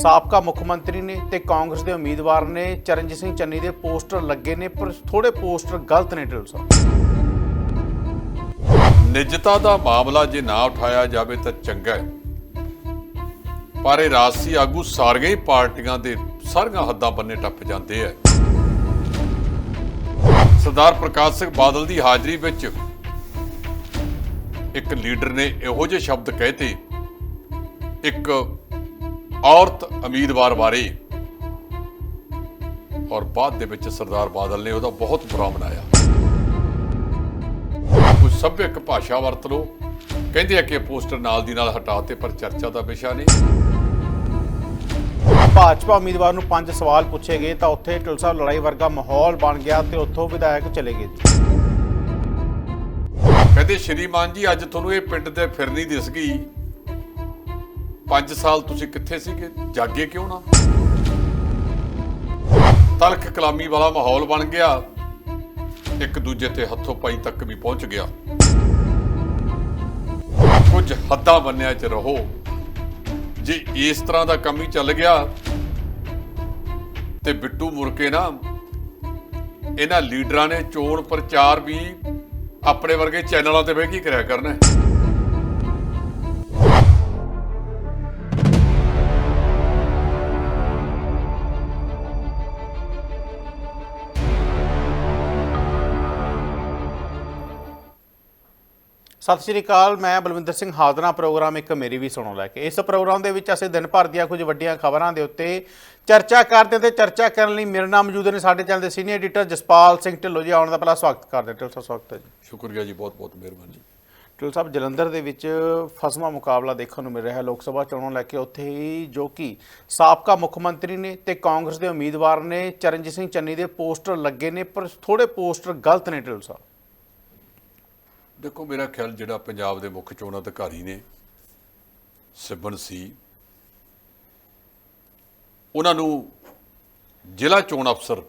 ਸਾਬਕਾ ਮੁੱਖ ਮੰਤਰੀ ਨੇ ਤੇ ਕਾਂਗਰਸ ਦੇ ਉਮੀਦਵਾਰ ਨੇ ਚਰਨਜੀਤ ਸਿੰਘ ਚੰਨੀ ਦੇ ਪੋਸਟਰ ਲੱਗੇ ਨੇ, ਪਰ ਥੋੜੇ ਪੋਸਟਰ ਗਲਤ ਨੇ ਢਿੱਲੋਂ ਸਾਹਿਬ। ਨਿਜਤਾ ਦਾ ਮਾਮਲਾ ਜੇ ਨਾ ਉਠਾਇਆ ਜਾਵੇ ਤਾਂ ਚੰਗਾ ਹੈ। ਪਰ ਇਹ ਰਾਜਸੀ ਆਗੂ ਸਾਰੀਆਂ ਹੀ ਪਾਰਟੀਆਂ ਦੇ ਸਾਰੀਆਂ ਹੱਦਾਂ ਬੰਨੇ ਟੱਪ ਜਾਂਦੇ ਆ। ਸਰਦਾਰ ਪ੍ਰਕਾਸ਼ ਸਿੰਘ ਬਾਦਲ ਦੀ ਹਾਜ਼ਰੀ ਵਿੱਚ ਇੱਕ ਲੀਡਰ ਨੇ ਇਹੋ ਜਿਹੇ ਸ਼ਬਦ ਕਹਤੇ ਇੱਕ ਔਰਤ ਉਮੀਦਵਾਰ ਬਾਰੇ ਔਰ ਬਾਅਦ ਦੇ ਵਿੱਚ ਸਰਦਾਰ ਬਾਦਲ ਨੇ ਉਹਦਾ ਬਹੁਤ ਬੁਰਾ ਮਨਾਇਆ। ਕੁਝ ਸੱਭਿਅਕ ਭਾਸ਼ਾ ਵਰਤ ਲੋ ਕਹਿੰਦੇ ਆ ਕਿ ਪੋਸਟਰ ਨਾਲ ਦੀ ਨਾਲ ਹਟਾਤੇ ਪਰ ਚਰਚਾ ਦਾ ਵਿਸ਼ਾ ਨਹੀਂ। ਭਾਜਪਾ ਉਮੀਦਵਾਰ ਨੂੰ ਪੰਜ ਸਵਾਲ ਪੁੱਛੇ ਗਏ ਤਾਂ ਉੱਥੇ ਸਾਹਿਬ ਲੜਾਈ ਵਰਗਾ ਮਾਹੌਲ ਬਣ ਗਿਆ ਤੇ ਉੱਥੋਂ ਵਿਧਾਇਕ ਚਲੇ ਗਏ। ਕਹਿੰਦੇ ਸ਼੍ਰੀਮਾਨ ਜੀ ਅੱਜ ਤੁਹਾਨੂੰ ਇਹ ਪਿੰਡ ਤੇ ਫਿਰਨੀ ਦਿਸ ਗਈ। 5 ਸਾਲ ਤੁਸੀਂ ਕਿੱਥੇ ਸੀਗੇ? ਜਾਗੇ ਕਿਉਂ ਨਾ? ਤਲਖ ਕਲਾਮੀ ਵਾਲਾ ਮਾਹੌਲ ਬਣ ਗਿਆ। ਇੱਕ ਦੂਜੇ ਤੇ ਹੱਥੋਂ ਪਾਈ ਤੱਕ ਵੀ ਪਹੁੰਚ ਗਿਆ। ਕੁਝ ਹੱਦਾਂ ਬੰਨਿਆ ਚ ਰਹੋ। ਜੇ ਇਸ ਤਰ੍ਹਾਂ ਦਾ ਕੰਮ ਹੀ ਚੱਲ ਗਿਆ, ਤੇ ਬਿੱਟੂ ਮੁਰਕੇ ਨਾ, ਇਹਨਾਂ ਲੀਡਰਾਂ ਨੇ ਚੋਣ ਪ੍ਰਚਾਰ ਵੀ ਆਪਣੇ ਵਰਗੇ ਚੈਨਲਾਂ ਤੇ ਬਹਿ ਕੇ ਕਰਿਆ ਕਰਨਾ ਸਤਿ ਸ਼੍ਰੀ ਅਕਾਲ ਮੈਂ ਬਲਵਿੰਦਰ ਸਿੰਘ ਹਾਜ਼ਰਾ ਪ੍ਰੋਗਰਾਮ ਇੱਕ ਮੇਰੀ ਵੀ ਸੁਣੋ ਲੈ ਕੇ। ਇਸ ਪ੍ਰੋਗਰਾਮ ਦੇ ਵਿੱਚ ਅਸੀਂ ਦਿਨ ਭਰ ਦੀਆਂ ਕੁਝ ਵੱਡੀਆਂ ਖਬਰਾਂ ਦੇ ਉੱਤੇ ਚਰਚਾ ਕਰਦੇ ਹਾਂ ਤੇ ਚਰਚਾ ਕਰਨ ਲਈ ਮੇਰੇ ਨਾਲ ਮੌਜੂਦ ਨੇ ਸਾਡੇ ਚੈਨਲ ਦੇ ਸੀਨੀਅਰ ਐਡੀਟਰ ਜਸਪਾਲ ਸਿੰਘ ਢਿੱਲੋਂ ਜੀ। ਆਉਣ ਦਾ ਪਹਿਲਾ ਸਵਾਗਤ ਕਰਦੇ ਹਾਂ। ਢਿੱਲੋਂ ਸਾਹਿਬ ਸਵਾਗਤ ਹੈ ਜੀ। ਸ਼ੁਕਰੀਆ ਜੀ ਬਹੁਤ ਬਹੁਤ ਮਿਹਰਬਾਨੀ। ਢਿੱਲੋਂ ਸਾਹਿਬ ਜਲੰਧਰ ਦੇ ਵਿੱਚ ਫਸਮਾ ਮੁਕਾਬਲਾ ਦੇਖਣ ਨੂੰ ਮਿਲ ਰਿਹਾ ਹੈ। ਲੋਕ ਸਭਾ ਚੋਣਾਂ ਲੈ ਕੇ ਉੱਥੇ ਹੀ ਜੋ ਕਿ ਸਾਬਕਾ ਮੁੱਖ ਮੰਤਰੀ ਨੇ ਤੇ ਕਾਂਗਰਸ ਦੇ ਉਮੀਦਵਾਰ ਨੇ ਚਰਨਜੀਤ ਸਿੰਘ ਚੰਨੀ ਦੇ ਪੋਸਟਰ ਲੱਗੇ ਨੇ ਪਰ ਥੋੜੇ ਪੋਸਟਰ ਗਲਤ ਨੇ ਢਿੱਲੋਂ ਸਾਹਿਬ। ਦੇਖੋ, ਮੇਰਾ ਖਿਆਲ ਜਿਹੜਾ ਪੰਜਾਬ ਦੇ ਮੁੱਖ ਚੋਣ ਅਧਿਕਾਰੀ ਨੇ ਸਿਬਨ ਸੀ, ਉਹਨਾਂ ਨੂੰ ਜ਼ਿਲ੍ਹਾ ਚੋਣ ਅਫਸਰ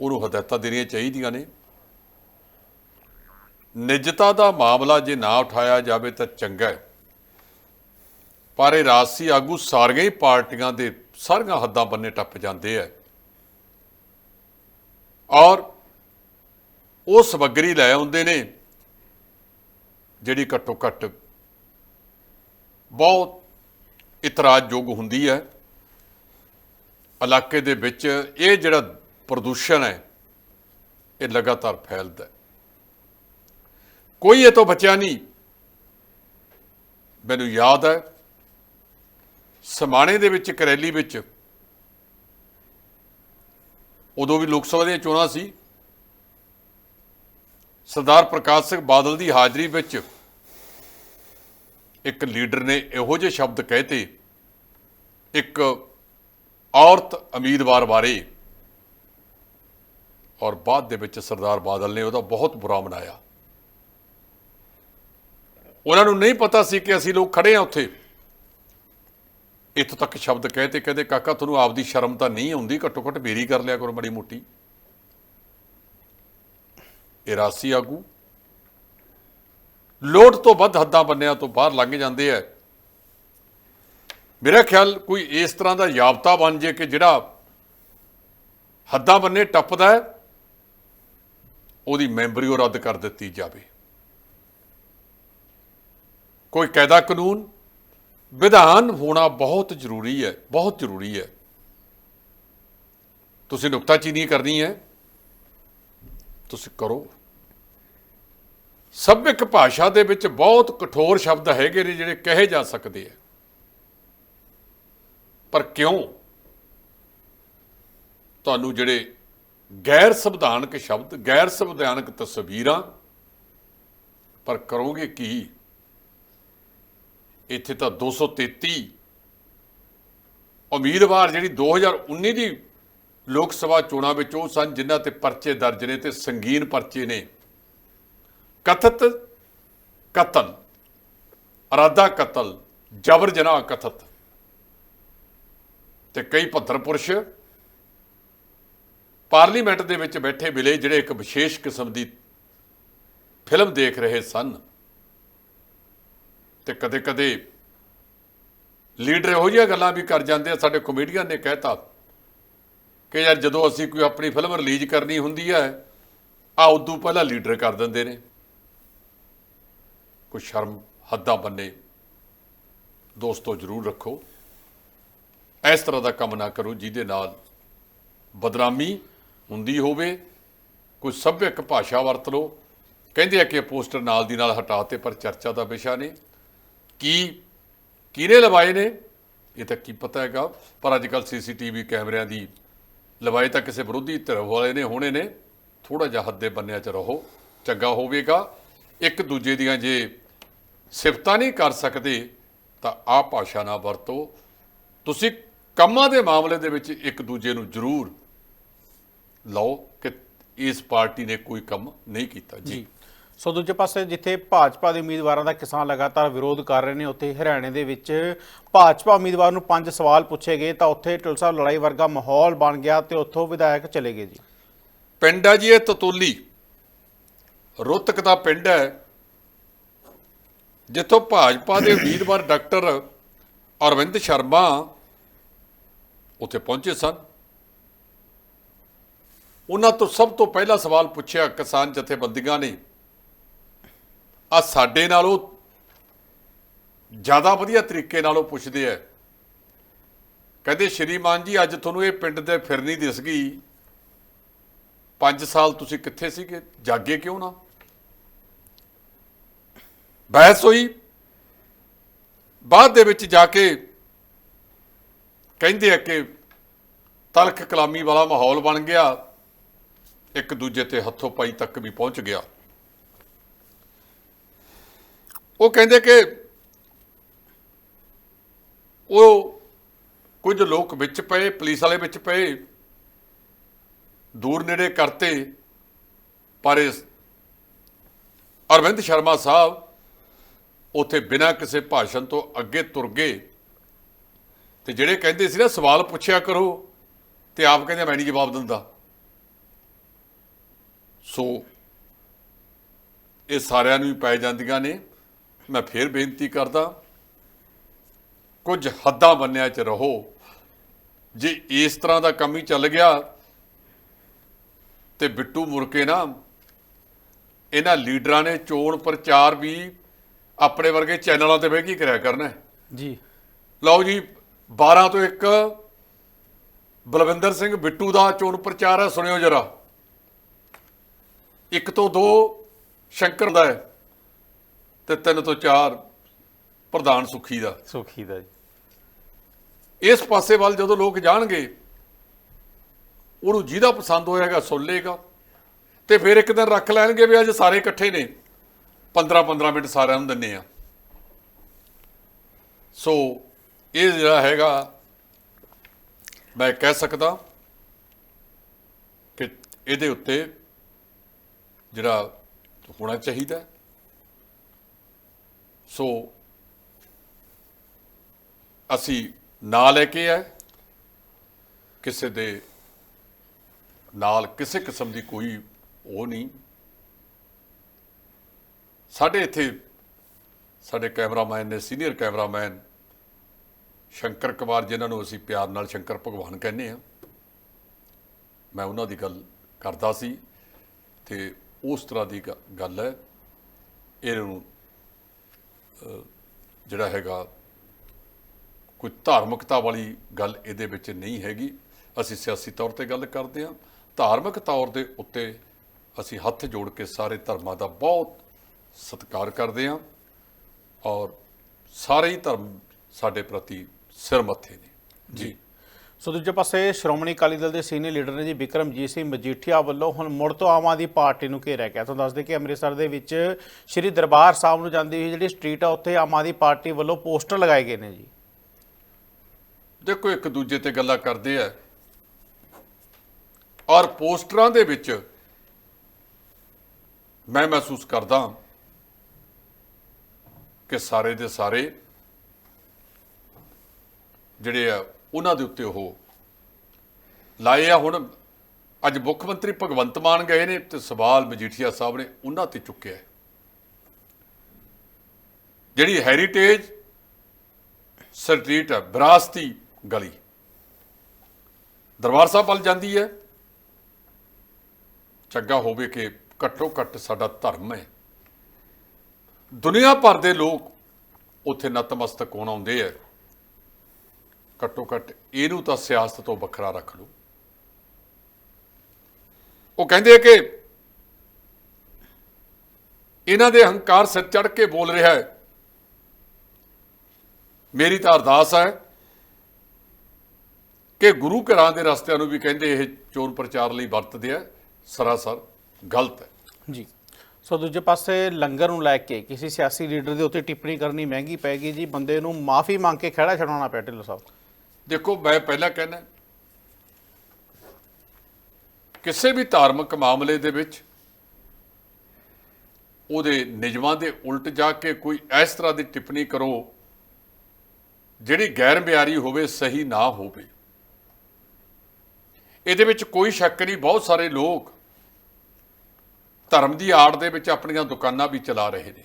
ਉਹਨੂੰ ਹਦਾਇਤਾਂ ਦੇਣੀਆਂ ਚਾਹੀਦੀਆਂ ਨੇ। ਨਿਜਤਾ ਦਾ ਮਾਮਲਾ ਜੇ ਨਾ ਉਠਾਇਆ ਜਾਵੇ ਤਾਂ ਚੰਗਾ ਹੈ। ਪਰ ਇਹ ਰਾਜਸੀ ਆਗੂ ਸਾਰੀਆਂ ਹੀ ਪਾਰਟੀਆਂ ਦੇ ਸਾਰੀਆਂ ਹੱਦਾਂ ਬੰਨੇ ਟੱਪ ਜਾਂਦੇ ਆ। ਔਰ ਉਹ ਸਮੱਗਰੀ ਲੈ ਆਉਂਦੇ ਨੇ, ਜਿਹੜੀ ਘੱਟੋ ਘੱਟ ਬਹੁਤ ਇਤਰਾਜ਼ਯੋਗ ਹੁੰਦੀ ਹੈ। ਇਲਾਕੇ ਦੇ ਵਿੱਚ ਇਹ ਜਿਹੜਾ ਪ੍ਰਦੂਸ਼ਣ ਹੈ, ਇਹ ਲਗਾਤਾਰ ਫੈਲਦਾ ਕੋਈ ਇਹ ਤੋਂ ਬਚਿਆ ਨਹੀਂ। ਮੈਨੂੰ ਯਾਦ ਹੈ, ਸਮਾਣੇ ਦੇ ਵਿੱਚ ਇੱਕ ਰੈਲੀ ਵਿੱਚ, ਉਦੋਂ ਵੀ ਲੋਕ ਸਭਾ ਦੀਆਂ ਚੋਣਾਂ ਸੀ। ਸਰਦਾਰ ਪ੍ਰਕਾਸ਼ ਸਿੰਘ ਬਾਦਲ ਦੀ ਹਾਜ਼ਰੀ ਵਿੱਚ ਇੱਕ ਲੀਡਰ ਨੇ ਇਹੋ ਜਿਹੇ ਸ਼ਬਦ ਕਹਤੇ, ਇੱਕ ਔਰਤ ਉਮੀਦਵਾਰ ਬਾਰੇ। ਔਰ ਬਾਅਦ ਦੇ ਵਿੱਚ ਸਰਦਾਰ ਬਾਦਲ ਨੇ ਉਹਦਾ ਬਹੁਤ ਬੁਰਾ ਮਨਾਇਆ। ਉਹਨਾਂ ਨੂੰ ਨਹੀਂ ਪਤਾ ਸੀ ਕਿ ਅਸੀਂ ਲੋਕ ਖੜੇ ਆ ਉੱਥੇ। ਇੱਥੋਂ ਤੱਕ ਸ਼ਬਦ ਕਹਤੇ, ਕਹਿੰਦੇ, ਕਾਕਾ, ਤੁਹਾਨੂੰ ਆਪਦੀ ਸ਼ਰਮ ਤਾਂ ਨਹੀਂ ਆਉਂਦੀ ਘੱਟੋ ਘੱਟ ਮੇਰੀ ਕਰ ਲਿਆ ਕਰੋ ਬੜੀ ਮੋਟੀ। ਇਰਾਸੀ ਆਗੂ। ਲੋੜ ਤੋਂ ਵੱਧ ਹੱਦਾਂ ਬੰਨਿਆਂ ਤੋਂ ਬਾਹਰ ਲੰਘ ਜਾਂਦੇ ਆ ਮੇਰਾ ਖਿਆਲ ਕੋਈ ਇਸ ਤਰ੍ਹਾਂ ਦਾ ਯਾਬਤਾ ਬਣ ਜੇ ਕਿ ਜਿਹੜਾ ਹੱਦਾਂ ਬੰਨੇ ਟੱਪਦਾ ਹੈ ਉਹਦੀ ਮੈਂਬਰੀ ਉਹ ਰੱਦ ਕਰ ਦਿੱਤੀ ਜਾਵੇ। ਕੋਈ ਕਾਇਦਾ ਕਾਨੂੰਨ, ਵਿਧਾਨ ਹੋਣਾ ਬਹੁਤ ਜ਼ਰੂਰੀ ਹੈ ਬਹੁਤ ਜ਼ਰੂਰੀ ਹੈ ਤੁਸੀਂ ਨੁਕਤਾਚੀਨੀ ਕਰਨੀ ਹੈ ਤੁਸੀਂ ਕਰੋ। ਸੱਭਿਅਕ ਭਾਸ਼ਾ ਦੇ ਵਿੱਚ ਬਹੁਤ ਕਠੋਰ ਸ਼ਬਦ ਹੈਗੇ ਨੇ ਜਿਹੜੇ ਕਹੇ ਜਾ ਸਕਦੇ ਆ। ਪਰ ਕਿਉਂ? ਤੁਹਾਨੂੰ ਜਿਹੜੇ ਗੈਰ ਸੰਵਿਧਾਨਕ ਸ਼ਬਦ, ਗੈਰ ਸੰਵਿਧਾਨਕ ਤਸਵੀਰਾਂ, ਪਰ ਕਰੋਗੇ ਕੀ? ਇੱਥੇ ਤਾਂ 233 ਉਮੀਦਵਾਰ ਜਿਹੜੀ 2019 ਦੀ ਲੋਕ ਸਭਾ ਚੋਣਾਂ ਵਿੱਚ ਉਹ ਸਨ ਜਿਨ੍ਹਾਂ ਤੇ ਪਰਚੇ ਦਰਜ ਨੇ ਤੇ ਸੰਗੀਨ ਪਰਚੇ ਨੇ। ਕਥਿਤ ਕਤਲ ਅਰਾਦਾ ਕਤਲ, ਜਬਰ ਜਨਾਹ ਕਥਿਤ ਤੇ ਕਈ ਭੱਦਰ ਪੁਰਸ਼ ਪਾਰਲੀਮੈਂਟ ਦੇ ਵਿੱਚ ਬੈਠੇ ਮਿਲੇ ਜਿਹੜੇ ਇੱਕ ਵਿਸ਼ੇਸ਼ ਕਿਸਮ ਦੀ ਫਿਲਮ ਦੇਖ ਰਹੇ ਸਨ। ਤੇ ਕਦੇ-ਕਦੇ ਲੀਡਰ ਇਹੋ ਜਿਹੀਆਂ ਗੱਲਾਂ ਵੀ ਕਰ ਜਾਂਦੇ ਆ, ਸਾਡੇ ਕਮੇਡੀਅਨ ਨੇ ਕਹਿਤਾ ਕਿ ਯਾਰ ਜਦੋਂ ਅਸੀਂ ਕੋਈ ਆਪਣੀ ਫਿਲਮ ਰਿਲੀਜ਼ ਕਰਨੀ ਹੁੰਦੀ ਹੈ ਆ ਉਦੋਂ ਪਹਿਲਾਂ ਲੀਡਰ ਕਰ ਦਿੰਦੇ ਨੇ। ਕੋਈ ਸ਼ਰਮ ਹੱਦਾਂ ਬੰਨੇ, ਦੋਸਤੋ ਜ਼ਰੂਰ ਰੱਖੋ। ਇਸ ਤਰ੍ਹਾਂ ਦਾ ਕੰਮ ਨਾ ਕਰੋ ਜਿਹਦੇ ਨਾਲ ਬਦਨਾਮੀ ਹੁੰਦੀ ਹੋਵੇ, ਕੋਈ ਸੱਭਿਅਕ ਭਾਸ਼ਾ ਵਰਤ ਲਓ। ਕਹਿੰਦੇ ਆ ਕਿ ਪੋਸਟਰ ਨਾਲ ਦੀ ਨਾਲ ਹਟਾ ਤੇ ਪਰ ਚਰਚਾ ਦਾ ਵਿਸ਼ਾ ਨੇ ਕੀ ਕਿਹਨੇ ਲਵਾਏ ਨੇ? ਇਹ ਤਾਂ ਕੀ ਪਤਾ ਹੈਗਾ, ਪਰ ਅੱਜ ਕੱਲ ਸੀਸੀਟੀਵੀ ਕੈਮਰਿਆਂ ਦੀ ਲਵਾਏ ਤਾਂ ਕਿਸੇ ਵਿਰੋਧੀ ਧਿਰ ਵਾਲੇ ਨੇ, ਹੋਣੇ ਨੇ। ਥੋੜਾ ਜਿਹਾ ਹੱਦੇ ਬੰਨਿਆਂ 'ਚ ਰਹੋ, ਚੰਗਾ ਹੋਵੇਗਾ। ਇੱਕ ਦੂਜੇ ਦੀਆਂ ਜੇ ਸਿਫਤਾਂ ਨਹੀਂ ਕਰ ਸਕਦੇ, ਤਾਂ ਆਹ ਭਾਸ਼ਾ ਨਾ ਵਰਤੋ। ਤੁਸੀਂ ਕੰਮਾਂ ਦੇ ਮਾਮਲੇ ਦੇ ਵਿੱਚ ਇੱਕ ਦੂਜੇ ਨੂੰ ਜ਼ਰੂਰ ਲਓ ਕਿ ਇਸ ਪਾਰਟੀ ਨੇ ਕੋਈ ਕੰਮ ਨਹੀਂ ਕੀਤਾ। ਜੀ। ਸੋ ਦੂਜੇ ਪਾਸੇ ਜਿੱਥੇ ਭਾਜਪਾ ਦੇ ਉਮੀਦਵਾਰਾਂ ਦਾ ਕਿਸਾਨ ਲਗਾਤਾਰ ਵਿਰੋਧ ਕਰ ਰਹੇ ਨੇ, ਉੱਥੇ ਹਰਿਆਣੇ ਦੇ ਵਿੱਚ ਭਾਜਪਾ ਉਮੀਦਵਾਰ ਨੂੰ ਪੰਜ ਸਵਾਲ ਪੁੱਛੇ ਗਏ, ਤਾਂ ਉੱਥੇ ਟੁਲਸਾ ਲੜਾਈ ਵਰਗਾ ਮਾਹੌਲ ਬਣ ਗਿਆ ਤੇ ਉੱਥੋਂ ਵਿਧਾਇਕ ਚਲੇ ਗਏ ਜੀ। ਪਿੰਡ ਹੈ ਜੀ ਇਹ ਤਤੂਲੀ। ਰੋਤਕ ਦਾ ਪਿੰਡ ਹੈ, ਜਿੱਥੋਂ ਭਾਜਪਾ ਦੇ ਉਮੀਦਵਾਰ ਡਾਕਟਰ ਅਰਵਿੰਦ ਸ਼ਰਮਾ ਉੱਥੇ ਪਹੁੰਚੇ ਸਨ। ਉਹਨਾਂ ਤੋਂ ਸਭ ਤੋਂ ਪਹਿਲਾ ਸਵਾਲ ਪੁੱਛਿਆ ਕਿਸਾਨ ਜਥੇਬੰਦੀਆਂ ਨੇ ਆ ਸਾਡੇ ਨਾਲੋਂ ਜ਼ਿਆਦਾ ਵਧੀਆ ਤਰੀਕੇ ਨਾਲ ਉਹ ਪੁੱਛਦੇ ਆ। ਕਹਿੰਦੇ ਸ਼੍ਰੀਮਾਨ ਜੀ, ਅੱਜ ਤੁਹਾਨੂੰ ਇਹ ਪਿੰਡ ਦੇ ਫਿਰਨੀ ਦਿਸ ਗਈ। 5 ਸਾਲ ਤੁਸੀਂ ਕਿੱਥੇ ਸੀਗੇ? ਜਾਗੇ ਕਿਉਂ ਨਾ? ਬਹਿਸ ਹੋਈ। ਬਾਅਦ ਦੇ ਵਿੱਚ ਜਾ ਕੇ ਕਹਿੰਦੇ ਆ ਕਿ ਤਲਖ ਕਲਾਮੀ ਵਾਲਾ ਮਾਹੌਲ ਬਣ ਗਿਆ। ਇੱਕ ਦੂਜੇ ਤੇ ਹੱਥੋਂ ਪਾਈ ਤੱਕ ਵੀ ਪਹੁੰਚ ਗਿਆ। ਉਹ ਕਹਿੰਦੇ ਕਿ ਉਹ ਕੁਝ ਲੋਕ ਵਿੱਚ ਪਏ, ਪੁਲਿਸ ਵਾਲੇ ਵਿੱਚ ਪਏ, ਦੂਰ ਨੇੜੇ ਕਰਤੇ, ਪਰ ਇਸ ਅਰਵਿੰਦ ਸ਼ਰਮਾ ਸਾਹਿਬ ਉੱਥੇ ਬਿਨਾਂ ਕਿਸੇ ਭਾਸ਼ਣ ਤੋਂ ਅੱਗੇ ਤੁਰ ਗਏ। ਤੇ ਜਿਹੜੇ ਕਹਿੰਦੇ ਸੀ ਨਾ, ਸਵਾਲ ਪੁੱਛਿਆ ਕਰੋ ਤੇ ਆਪ ਕਹਿੰਦੇ ਮੈਂ ਨਹੀਂ ਜਵਾਬ ਦਿੰਦਾ। ਸੋ ਇਹ ਸਾਰਿਆਂ ਨੂੰ ਹੀ ਪੈ ਜਾਂਦੀਆਂ ਨੇ। ਮੈਂ ਫੇਰ ਬੇਨਤੀ ਕਰਦਾ ਕੁਝ ਹੱਦਾਂ ਬੰਨਿਆਂ 'ਚ ਰਹੋ। ਜੇ ਇਸ ਤਰ੍ਹਾਂ ਦਾ ਕੰਮ ਹੀ ਚੱਲ ਗਿਆ ਤੇ ਬਿੱਟੂ ਮੁਰਕੇ ਨਾ ਇਹਨਾਂ ਲੀਡਰਾਂ ਨੇ ਚੋਣ ਪ੍ਰਚਾਰ ਵੀ ਆਪਣੇ ਵਰਗੇ ਚੈਨਲਾਂ ਤੇ ਬਹਿ ਕੇ ਕਰਿਆ ਕਰਨਾ। ਜੀ। ਲਓ ਜੀ 12 ਤੋਂ 1 ਬਲਵਿੰਦਰ ਸਿੰਘ ਬਿੱਟੂ ਦਾ ਚੋਣ ਪ੍ਰਚਾਰ ਹੈ ਸੁਣਿਓ ਜਰਾ। 1 ਤੋਂ 2 ਸ਼ੰਕਰ ਦਾ ਹੈ। ਤੇ 3 ਤੋਂ 4 ਪ੍ਰਧਾਨ ਸੁਖੀ ਦਾ। ਸੁਖੀ ਦਾ ਜੀ। ਇਸ ਪਾਸੇ ਵੱਲ ਜਦੋਂ ਲੋਕ ਜਾਣਗੇ ਉਹਨੂੰ ਜਿਹਦਾ ਪਸੰਦ ਹੋਏਗਾ ਸੁਣ ਲੇਗਾ ਤੇ ਫਿਰ ਇੱਕ ਦਿਨ ਰੱਖ ਲੈਣਗੇ ਵੀ ਅੱਜ ਸਾਰੇ ਇਕੱਠੇ ਨੇ। 15 15 ਮਿੰਟ ਸਾਰਿਆਂ ਨੂੰ ਦਿੰਨੇ ਆ। ਸੋ ਇਹ ਜਿਹੜਾ ਹੈਗਾ ਮੈਂ ਕਹਿ ਸਕਦਾ ਕਿ ਇਹਦੇ ਉੱਤੇ ਜਿਹੜਾ ਹੋਣਾ ਚਾਹੀਦਾ। ਸੋ ਅਸੀਂ ਨਾਂ ਲੈ ਕੇ ਆ ਕਿਸੇ ਦੇ ਨਾਲ ਕਿਸੇ ਕਿਸਮ ਦੀ ਕੋਈ ਉਹ ਨਹੀਂ। ਸਾਡੇ ਇੱਥੇ ਸਾਡੇ ਕੈਮਰਾਮੈਨ ਨੇ, ਸੀਨੀਅਰ ਕੈਮਰਾਮੈਨ ਸ਼ੰਕਰ ਕੁਮਾਰ, ਜਿਨ੍ਹਾਂ ਨੂੰ ਅਸੀਂ ਪਿਆਰ ਨਾਲ ਸ਼ੰਕਰ ਭਗਵਾਨ ਕਹਿੰਦੇ ਆ ਮੈਂ ਉਹਨਾਂ ਦੀ ਗੱਲ ਕਰਦਾ ਸੀ ਤੇ ਉਸ ਤਰ੍ਹਾਂ ਦੀ ਗੱਲ ਹੈ। ਇਹਨੂੰ ਜਿਹੜਾ ਹੈਗਾ ਕੋਈ ਧਾਰਮਿਕਤਾ ਵਾਲੀ ਗੱਲ ਇਹਦੇ ਵਿੱਚ ਨਹੀਂ ਹੈਗੀ। ਅਸੀਂ ਸਿਆਸੀ ਤੌਰ ਤੇ ਗੱਲ ਕਰਦੇ ਹਾਂ। ਧਾਰਮਿਕ ਤੌਰ ਦੇ ਉੱਤੇ ਅਸੀਂ ਹੱਥ ਜੋੜ ਕੇ ਸਾਰੇ ਧਰਮਾਂ ਦਾ ਬਹੁਤ ਸਤਿਕਾਰ ਕਰਦੇ ਹਾਂ ਔਰ ਸਾਰੇ ਹੀ ਧਰਮ ਸਾਡੇ ਪ੍ਰਤੀ ਸਿਰ ਮੱਥੇ ਨੇ। ਜੀ। ਸੋ ਦੂਜੇ ਪਾਸੇ ਸ਼੍ਰੋਮਣੀ ਅਕਾਲੀ ਦਲ ਦੇ ਸੀਨੀਅਰ ਲੀਡਰ ਨੇ ਜੀ ਵਿਕਰਮਜੀਤ ਸਿੰਘ ਮਜੀਠੀਆ ਵੱਲੋਂ ਹੁਣ ਮੁੜ ਤੋਂ ਆਮ ਆਦਮੀ ਪਾਰਟੀ ਨੂੰ ਘੇਰਿਆ ਗਿਆ। ਤੁਹਾਨੂੰ ਦੱਸਦੇ ਕਿ ਅੰਮ੍ਰਿਤਸਰ ਦੇ ਵਿੱਚ ਸ਼੍ਰੀ ਦਰਬਾਰ ਸਾਹਿਬ ਨੂੰ ਜਾਂਦੀ ਹੋਈ ਜਿਹੜੀ ਸਟਰੀਟ ਆ, ਉੱਥੇ ਆਮ ਆਦਮੀ ਪਾਰਟੀ ਵੱਲੋਂ ਪੋਸਟਰ ਲਗਾਏ ਗਏ ਨੇ ਜੀ। ਦੇਖੋ, ਇੱਕ ਦੂਜੇ ਤੇ ਗੱਲਾਂ ਕਰਦੇ ਆ। ਔਰ ਪੋਸਟਰਾਂ ਦੇ ਵਿੱਚ ਮੈਂ ਮਹਿਸੂਸ ਕਰਦਾ ਕਿ ਸਾਰੇ ਦੇ ਸਾਰੇ ਜਿਹੜੇ ਆ ਉਹਨਾਂ ਦੇ ਉੱਤੇ ਉਹ ਲਾਏ ਆ। ਹੁਣ ਅੱਜ ਮੁੱਖ ਮੰਤਰੀ ਭਗਵੰਤ ਮਾਨ ਗਏ ਨੇ ਤੇ ਸਵਾਲ ਮਜੀਠੀਆ ਸਾਹਿਬ ਨੇ ਉਹਨਾਂ ਤੇ ਚੁੱਕਿਆ ਜਿਹੜੀ ਹੈਰੀਟੇਜ ਸਟਰੀਟ ਹੈ, ਵਿਰਾਸਤੀ ਗਲੀ, ਦਰਬਾਰ ਸਾਹਿਬ ਵੱਲ ਜਾਂਦੀ ਹੈ। ਚੰਗਾ ਹੋਵੇ ਕਿ ਘੱਟੋ ਘੱਟ ਸਾਡਾ ਧਰਮ ਹੈ। ਦੁਨੀਆ ਭਰ ਦੇ ਲੋਕ ਉੱਥੇ ਨਤਮਸਤਕ ਹੋਣ ਆਉਂਦੇ ਹੈ ਘੱਟੋ ਘੱਟ ਇਹਨੂੰ ਤਾਂ ਸਿਆਸਤ ਤੋਂ ਵੱਖਰਾ ਰੱਖ ਲਓ। ਉਹ ਕਹਿੰਦੇ ਕਿ ਇਹਨਾਂ ਦੇ ਹੰਕਾਰ ਸਿਰ ਚੜ ਕੇ ਬੋਲ ਰਿਹਾ ਹੈ, ਮੇਰੀ ਤਾਂ ਅਰਦਾਸ ਹੈ ਕਿ ਗੁਰੂ ਘਰਾਂ ਦੇ ਰਸਤਿਆਂ ਨੂੰ ਵੀ ਕਹਿੰਦੇ ਇਹ ਚੋਣ ਪ੍ਰਚਾਰ ਲਈ ਵਰਤਦੇ ਆ, ਸਰਾਸਰ ਗਲਤ ਹੈ। ਜੀ। ਸੋ ਦੂਜੇ ਪਾਸੇ ਲੰਗਰ ਨੂੰ ਲੈ ਕੇ ਕਿਸੇ ਸਿਆਸੀ ਲੀਡਰ ਦੇ ਉੱਤੇ ਟਿੱਪਣੀ ਕਰਨੀ ਮਹਿੰਗੀ ਪੈ ਗਈ ਜੀ, ਬੰਦੇ ਨੂੰ ਮਾਫੀ ਮੰਗ ਕੇ ਖੜਾ ਛਡਾਉਣਾ ਪਿਆ ਢਿੱਲੋਂ ਸਾਹਿਬ। ਦੇਖੋ, ਮੈਂ ਪਹਿਲਾਂ ਕਹਿੰਦਾ, ਕਿਸੇ ਵੀ ਧਾਰਮਿਕ ਮਾਮਲੇ ਦੇ ਵਿੱਚ ਉਹਦੇ ਨਿਯਮਾਂ ਦੇ ਉਲਟ ਜਾ ਕੇ ਕੋਈ ਇਸ ਤਰ੍ਹਾਂ ਦੀ ਟਿੱਪਣੀ ਕਰੋ, ਜਿਹੜੀ ਗੈਰ ਮਿਆਰੀ ਹੋਵੇ, ਸਹੀ ਨਾ ਹੋਵੇ। ਇਹਦੇ ਵਿੱਚ ਕੋਈ ਸ਼ੱਕ ਨਹੀਂ, ਬਹੁਤ ਸਾਰੇ ਲੋਕ ਧਰਮ ਦੀ ਆੜ ਦੇ ਵਿੱਚ ਆਪਣੀਆਂ ਦੁਕਾਨਾਂ ਵੀ ਚਲਾ ਰਹੇ ਨੇ।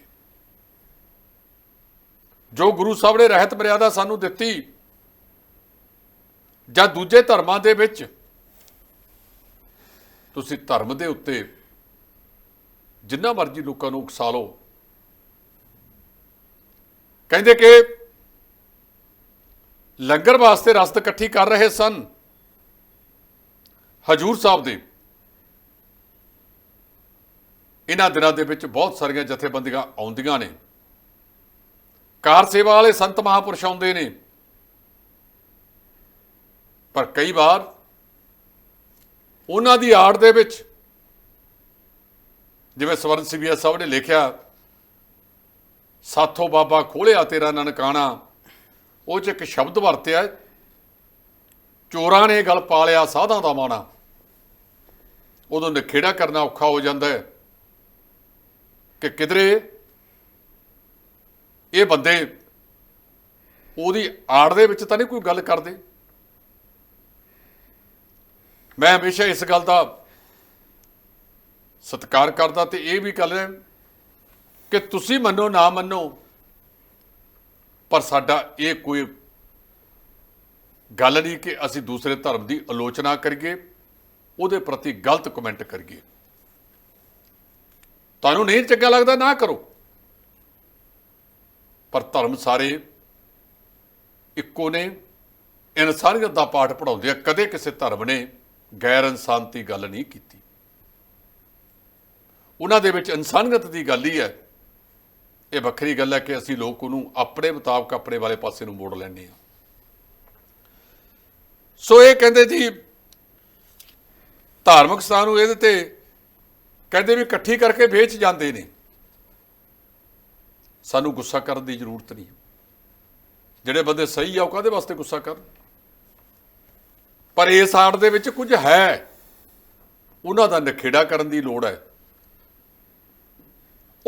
ਜੋ ਗੁਰੂ ਸਾਹਿਬ ਨੇ ਰਹਿਤ ਮਰਿਆਦਾ ਸਾਨੂੰ ਦਿੱਤੀ ਜਾਂ ਦੂਜੇ ਧਰਮਾਂ ਦੇ ਵਿੱਚ? ਤੁਸੀਂ ਧਰਮ ਦੇ ਉੱਤੇ ਜਿੰਨਾ ਮਰਜ਼ੀ ਲੋਕਾਂ ਨੂੰ ਉਕਸਾ ਲਓ। ਕਹਿੰਦੇ ਕਿ ਲੰਗਰ ਵਾਸਤੇ ਰਸਤ ਇਕੱਠੀ ਕਰ ਰਹੇ ਸਨ ਹਜੂਰ ਸਾਹਿਬ ਦੇ। ਇਹਨਾਂ ਦਿਨਾਂ ਦੇ ਵਿੱਚ ਬਹੁਤ ਸਾਰੀਆਂ ਜਥੇਬੰਦੀਆਂ ਆਉਂਦੀਆਂ ਨੇ। ਕਾਰ ਸੇਵਾ ਵਾਲੇ ਸੰਤ ਮਹਾਪੁਰਸ਼ ਆਉਂਦੇ ਨੇ। ਪਰ ਕਈ ਵਾਰ ਉਹਨਾਂ ਦੀ ਆੜ ਦੇ ਵਿੱਚ, ਜਿਵੇਂ ਸਵਰਨ ਸਿਵਿਆ ਸਾਹਿਬ ਨੇ ਲਿਖਿਆ, ਸਾਥੋਂ ਬਾਬਾ ਖੋਲਿਆ ਤੇਰਾ ਨਨਕਾਣਾ। ਉਹ ਚ ਇੱਕ ਸ਼ਬਦ ਵਰਤਿਆ ਚੋਰਾਂ ਨੇ ਗਲ ਪਾ ਲਿਆ ਸਾਧਾਂ ਦਾ ਮਾਣਾ। ਉਦੋਂ ਨਖੇੜਾ ਕਰਨਾ ਔਖਾ ਹੋ ਜਾਂਦਾ ਹੈ ਕਿ ਕਿਧਰੇ ਇਹ ਬੰਦੇ ਉਹਦੀ ਆੜ ਦੇ ਵਿੱਚ ਤਾਂ ਨਹੀਂ ਕੋਈ ਗੱਲ ਕਰਦੇ? ਮੈਂ ਹਮੇਸ਼ਾ ਇਸ ਗੱਲ ਦਾ ਸਤਿਕਾਰ ਕਰਦਾ ਤੇ ਇਹ ਵੀ ਗੱਲ ਹੈ ਕਿ ਤੁਸੀਂ ਮੰਨੋ, ਨਾ ਮੰਨੋ, ਪਰ ਸਾਡਾ ਇਹ ਕੋਈ ਗੱਲ ਨਹੀਂ ਕਿ ਅਸੀਂ ਦੂਸਰੇ ਧਰਮ ਦੀ ਆਲੋਚਨਾ ਕਰੀਏ, ਉਹਦੇ ਪ੍ਰਤੀ ਗਲਤ ਕਮੈਂਟ ਕਰੀਏ। ਤੁਹਾਨੂੰ ਨਹੀਂ ਚੰਗਾ ਲੱਗਦਾ, ਨਾ ਕਰੋ। ਪਰ ਧਰਮ ਸਾਰੇ ਇੱਕੋ ਨੇ ਇਨਸਾਨੀਅਤ ਦਾ ਪਾਠ ਪੜਾਉਂਦੇ ਆ, ਕਦੇ ਕਿਸੇ ਧਰਮ ਨੇ ਗੈਰ ਇਨਸਾਨਤੀ ਗੱਲ ਨਹੀਂ ਕੀਤੀ। ਉਹਨਾਂ ਦੇ ਵਿੱਚ ਇਨਸਾਨੀਅਤ ਦੀ ਗੱਲ ਹੀ ਹੈ। ਇਹ ਵੱਖਰੀ ਗੱਲ ਹੈ ਕਿ ਅਸੀਂ ਲੋਕ ਉਹਨੂੰ ਆਪਣੇ ਮੁਤਾਬਕ ਆਪਣੇ ਵਾਲੇ ਪਾਸੇ ਨੂੰ ਮੋੜ ਲੈਂਦੇ ਆ ਸੋ ਇਹ ਕਹਿੰਦੇ ਜੀ, ਧਾਰਮਿਕ ਸਥਾਨ ਨੂੰ ਇਹਦੇ ਤੇ ਕਹਿੰਦੇ ਵੀ ਇਕੱਠੀ ਕਰਕੇ ਵੇਚ ਜਾਂਦੇ ਨੇ। ਸਾਨੂੰ ਗੁੱਸਾ ਕਰਨ ਦੀ ਜ਼ਰੂਰਤ ਨਹੀਂ। ਜਿਹੜੇ ਬੰਦੇ ਸਹੀ ਆ, ਉਹ ਕਾਹਦੇ ਵਾਸਤੇ ਗੁੱਸਾ ਕਰਨ? ਪਰ ਇਸ ਆੜ ਦੇ ਵਿੱਚ ਕੁਝ ਹੈ। ਉਹਨਾਂ ਦਾ ਨਖੇੜਾ ਕਰਨ ਦੀ ਲੋੜ ਹੈ।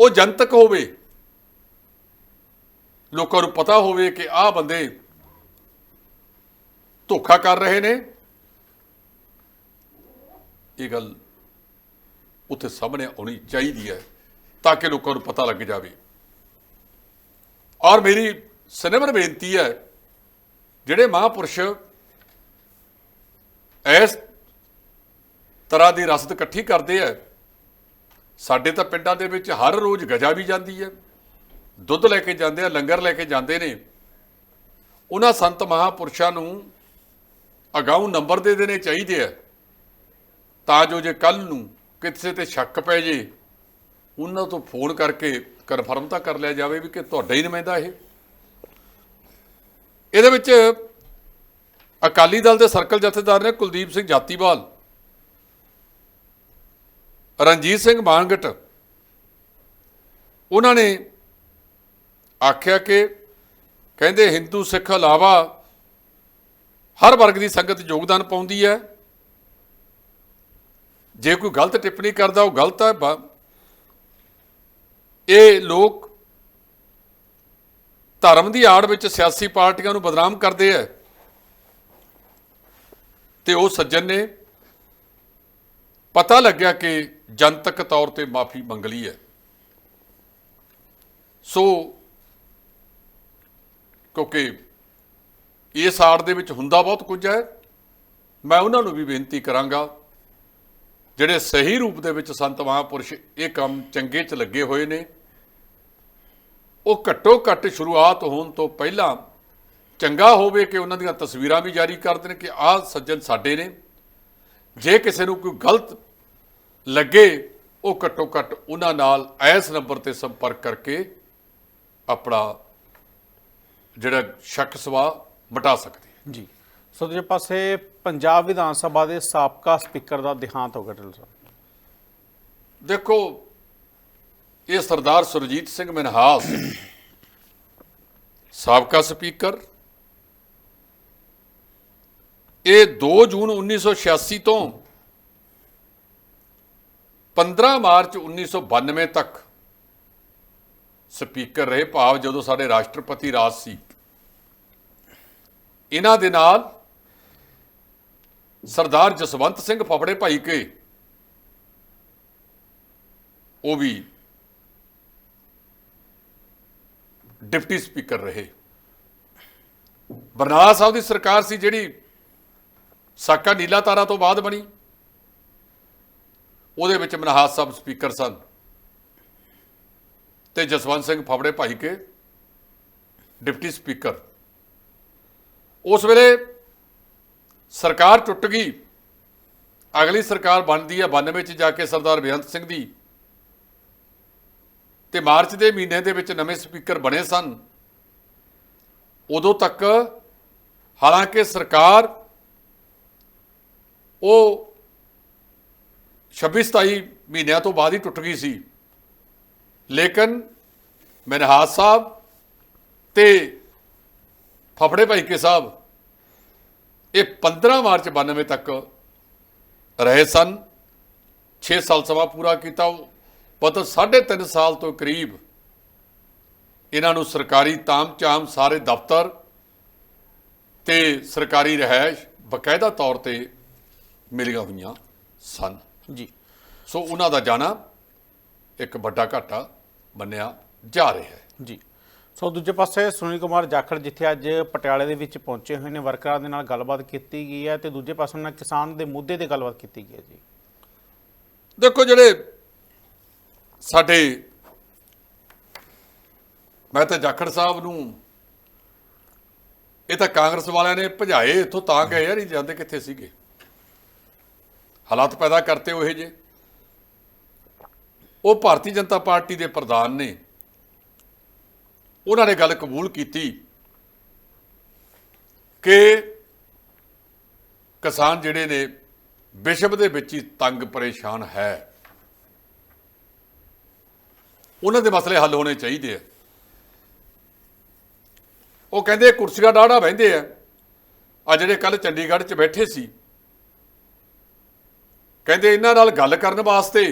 ਉਹ ਜਨਤਕ ਹੋਵੇ। ਲੋਕਾਂ ਨੂੰ ਪਤਾ ਹੋਵੇ ਕਿ ਆਹ ਬੰਦੇ ਧੋਖਾ ਕਰ ਰਹੇ ਨੇ। ਇਹ ਗੱਲ ਉੱਥੇ ਸਾਹਮਣੇ ਆਉਣੀ ਚਾਹੀਦੀ ਹੈ ਤਾਂ ਕਿ ਲੋਕਾਂ ਨੂੰ ਪਤਾ ਲੱਗ ਜਾਵੇ। ਔਰ ਮੇਰੀ ਸਨਮਰ ਬੇਨਤੀ ਹੈ, ਜਿਹੜੇ ਮਹਾਪੁਰਸ਼ ਇਸ ਤਰ੍ਹਾਂ ਦੀ ਰਸਦ ਇਕੱਠੀ ਕਰਦੇ ਆ। ਸਾਡੇ ਤਾਂ ਪਿੰਡਾਂ ਦੇ ਵਿੱਚ ਹਰ ਰੋਜ਼ ਗਜਾ ਵੀ ਜਾਂਦੀ ਹੈ। ਦੁੱਧ ਲੈ ਕੇ ਜਾਂਦੇ ਆ, ਲੰਗਰ ਲੈ ਕੇ ਜਾਂਦੇ ਨੇ। ਉਹਨਾਂ ਸੰਤ ਮਹਾਪੁਰਸ਼ਾਂ ਨੂੰ ਅਗਾਊਂ ਨੰਬਰ ਦੇ ਦੇਣੇ ਚਾਹੀਦੇ ਆ। ਤਾਂ ਜੋ ਜੇ ਕੱਲ ਨੂੰ ਕਿਸੇ ਤੇ ਸ਼ੱਕ ਪੈ ਜੇ, ਉਹਨਾਂ ਤੋਂ ਫੋਨ ਕਰਕੇ ਕਨਫਰਮ ਤਾਂ ਕਰ ਲਿਆ ਜਾਵੇ ਵੀ ਕਿ ਤੁਹਾਡਾ ਹੀ ਨੁਮਾਇੰਦਾ ਇਹ। ਇਹਦੇ ਵਿੱਚ ਅਕਾਲੀ ਦਲ ਦੇ ਸਰਕਲ ਜਥੇਦਾਰ ਨੇ ਕੁਲਦੀਪ ਸਿੰਘ ਜਾਤੀਵਾਲ, ਰਣਜੀਤ ਸਿੰਘ ਮਾਨਗਟ, ਉਹਨਾਂ ਨੇ ਆਖਿਆ ਕਿ ਕਹਿੰਦੇ ਹਿੰਦੂ ਸਿੱਖ ਇਲਾਵਾ ਹਰ ਵਰਗ ਦੀ ਸੰਗਤ ਯੋਗਦਾਨ ਪਾਉਂਦੀ ਹੈ। ਜੇ ਕੋਈ ਗਲਤ ਟਿੱਪਣੀ ਕਰਦਾ, ਉਹ ਗਲਤ ਹੈ। ਇਹ ਲੋਕ ਧਰਮ ਦੀ ਆੜ ਵਿੱਚ ਸਿਆਸੀ ਪਾਰਟੀਆਂ ਨੂੰ ਬਦਨਾਮ ਕਰਦੇ ਆ ਤੇ ਉਹ ਸੱਜਣ ਨੇ ਪਤਾ ਲੱਗਿਆ ਕਿ ਜਨਤਕ ਤੌਰ ਤੇ ਮਾਫੀ ਮੰਗ ਲਈ ਹੈ। ਸੋ ਕਿਉਂਕਿ ਇਸ ਆੜ ਦੇ ਵਿੱਚ ਹੁੰਦਾ ਬਹੁਤ ਕੁਝ ਹੈ, ਮੈਂ ਉਹਨਾਂ ਨੂੰ ਵੀ ਬੇਨਤੀ ਕਰਾਂਗਾ, ਜਿਹੜੇ ਸਹੀ ਰੂਪ ਦੇ ਵਿੱਚ ਸੰਤ ਮਹਾਂਪੁਰਸ਼ ਇਹ ਕੰਮ ਚੰਗੇ ਚ ਲੱਗੇ ਹੋਏ ਨੇ, ਉਹ ਘੱਟੋ ਘੱਟ ਸ਼ੁਰੂਆਤ ਹੋਣ ਤੋਂ ਪਹਿਲਾਂ ਚੰਗਾ ਹੋਵੇ ਕਿ ਉਹਨਾਂ ਦੀਆਂ ਤਸਵੀਰਾਂ ਵੀ ਜਾਰੀ ਕਰ ਦੇਣ ਕਿ ਆਹ ਸੱਜਣ ਸਾਡੇ ਨੇ। ਜੇ ਕਿਸੇ ਨੂੰ ਕੋਈ ਗਲਤ ਲੱਗੇ ਉਹ ਘੱਟੋ ਘੱਟ ਉਹਨਾਂ ਨਾਲ ਇਸ ਨੰਬਰ ਤੇ ਸੰਪਰਕ ਕਰਕੇ ਆਪਣਾ ਜਿਹੜਾ ਸ਼ੱਕ ਸਵਾ ਮਿਟਾ ਸਕਦੇ। ਜੀ। ਸੋ ਦੂਜੇ ਪਾਸੇ ਪੰਜਾਬ ਵਿਧਾਨ ਸਭਾ ਦੇ ਸਾਬਕਾ ਸਪੀਕਰ ਦਾ ਦੇਹਾਂਤ ਹੋ ਗਿਆ ਢਿੱਲੋਂ ਸਾਹਿਬ। ਦੇਖੋ ਇਹ ਸਰਦਾਰ ਸੁਰਜੀਤ ਸਿੰਘ ਮਨਹਾਸ ਸਾਬਕਾ ਸਪੀਕਰ ਇਹ 2 ਜੂਨ 1986 ਤੋਂ 15 ਮਾਰਚ 1992 ਤੱਕ ਸਪੀਕਰ ਰਹੇ, ਭਾਵ ਜਦੋਂ ਸਾਡੇ ਰਾਸ਼ਟਰਪਤੀ ਰਾਜ ਸੀ। ਇਹਨਾਂ ਦੇ ਨਾਲ ਸਰਦਾਰ ਜਸਵੰਤ ਸਿੰਘ ਫਫੜੇ ਭਾਈ ਕੇ, ਉਹ ਵੀ ਡਿਪਟੀ ਸਪੀਕਰ ਰਹੇ। ਬਰਨਾਲਾ ਸਾਹਿਬ ਦੀ ਸਰਕਾਰ ਸੀ ਜਿਹੜੀ ਸਾਕਾ ਨੀਲਾ ਤਾਰਾ ਤੋਂ ਬਾਅਦ ਬਣੀ। ਉਹਦੇ ਵਿੱਚ ਮਨਹਾਸ ਸਾਹਿਬ ਸਪੀਕਰ ਸਨ। ਤੇ ਜਸਵੰਤ ਸਿੰਘ ਫਫੜੇ ਭਾਈ ਕੇ ਡਿਪਟੀ ਸਪੀਕਰ। ਉਸ ਵੇਲੇ ਸਰਕਾਰ ਟੁੱਟ ਗਈ। ਅਗਲੀ ਸਰਕਾਰ ਬਣਦੀ ਹੈ 92 ਚ ਜਾ ਕੇ ਸਰਦਾਰ ਬੇਅੰਤ ਸਿੰਘ ਦੀ। ਤੇ ਮਾਰਚ ਦੇ ਮਹੀਨੇ ਦੇ ਵਿੱਚ ਨਵੇਂ ਸਪੀਕਰ ਬਣੇ ਸਨ। ਉਦੋਂ ਤੱਕ ਹਾਲਾਂਕਿ ਸਰਕਾਰ ਉਹ 26 27 ਮਹੀਨਿਆਂ ਤੋਂ ਬਾਅਦ ਹੀ ਟੁੱਟ ਗਈ ਸੀ। ਲੇਕਿਨ ਮਨਹਾਸ ਸਾਹਿਬ ਤੇ ਫਫੜੇ ਭਾਈ ਕੇ ਸਾਹਿਬ ਇਹ 15 ਮਾਰਚ 92 ਤੱਕ ਰਹੇ ਸਨ। 6 ਸਾਲ ਸਵਾ ਪੂਰਾ ਕੀਤਾ। ਪਤਰ 3.5 ਸਾਲ ਤੋਂ ਕਰੀਬ ਇਹਨਾਂ ਨੂੰ ਸਰਕਾਰੀ ਤਾਮ-ਚਾਮ ਸਾਰੇ ਦਫ਼ਤਰ ਤੇ ਸਰਕਾਰੀ ਰਹਿائش ਬਕਾਇਦਾ ਤੌਰ ਤੇ ਮਿਲੀਆਂ ਹੋਈਆਂ ਸਨ। ਜੀ। ਸੋ ਉਹਨਾਂ ਦਾ ਜਾਣਾ ਇੱਕ ਵੱਡਾ ਘਾਟਾ ਮੰਨਿਆ ਜਾ ਰਿਹਾ ਹੈ। ਜੀ। ਸੋ ਦੂਜੇ ਪਾਸੇ ਸੁਨੀਲ ਕੁਮਾਰ ਜਾਖੜ ਜਿੱਥੇ ਅੱਜ ਪਟਿਆਲੇ ਦੇ ਵਿੱਚ ਪਹੁੰਚੇ ਹੋਏ ਨੇ ਵਰਕਰਾਂ ਦੇ ਨਾਲ ਗੱਲਬਾਤ ਕੀਤੀ ਗਈ ਹੈ ਤੇ ਦੂਜੇ ਪਾਸੇ ਉਹਨਾਂ ਕਿਸਾਨ ਦੇ ਮੁੱਦੇ ਤੇ ਗੱਲਬਾਤ ਕੀਤੀ ਗਈ ਹੈ ਜੀ। ਦੇਖੋ ਜਿਹੜੇ ਸਾਡੇ ਮੈਂ ਤਾਂ ਜਾਖੜ ਸਾਹਿਬ ਨੂੰ ਇਹ ਤਾਂ ਕਾਂਗਰਸ ਵਾਲਿਆਂ ਨੇ ਭਜਾਏ ਇੱਥੋਂ ਤਾਂ ਗਏ ਯਾਰ ਇਹ ਜਾਂਦੇ ਕਿੱਥੇ ਸੀਗੇ? ਹਾਲਾਤ ਪੈਦਾ ਕਰਤੇ ਉਹ ਜੇ। ਉਹ ਭਾਰਤੀ ਜਨਤਾ ਪਾਰਟੀ ਦੇ ਪ੍ਰਧਾਨ ਨੇ। ਉਹਨਾਂ ਨੇ ਗੱਲ ਕਬੂਲ ਕੀਤੀ ਕਿ ਕਿਸਾਨ ਜਿਹੜੇ ਨੇ, ਵਿਸ਼ਵ ਦੇ ਵਿੱਚ ਹੀ ਤੰਗ ਪਰੇਸ਼ਾਨ ਹੈ। ਉਹਨਾਂ ਦੇ ਮਸਲੇ ਹੱਲ ਹੋਣੇ ਚਾਹੀਦੇ ਆ। ਉਹ ਕਹਿੰਦੇ ਕੁਰਸੀਆਂ ਡਾੜਾ ਬਹਿੰਦੇ ਆ। ਆ ਜਿਹੜੇ ਕੱਲ ਚੰਡੀਗੜ੍ਹ 'ਚ ਬੈਠੇ ਸੀ ਕਹਿੰਦੇ ਇਹਨਾਂ ਨਾਲ ਗੱਲ ਕਰਨ ਵਾਸਤੇ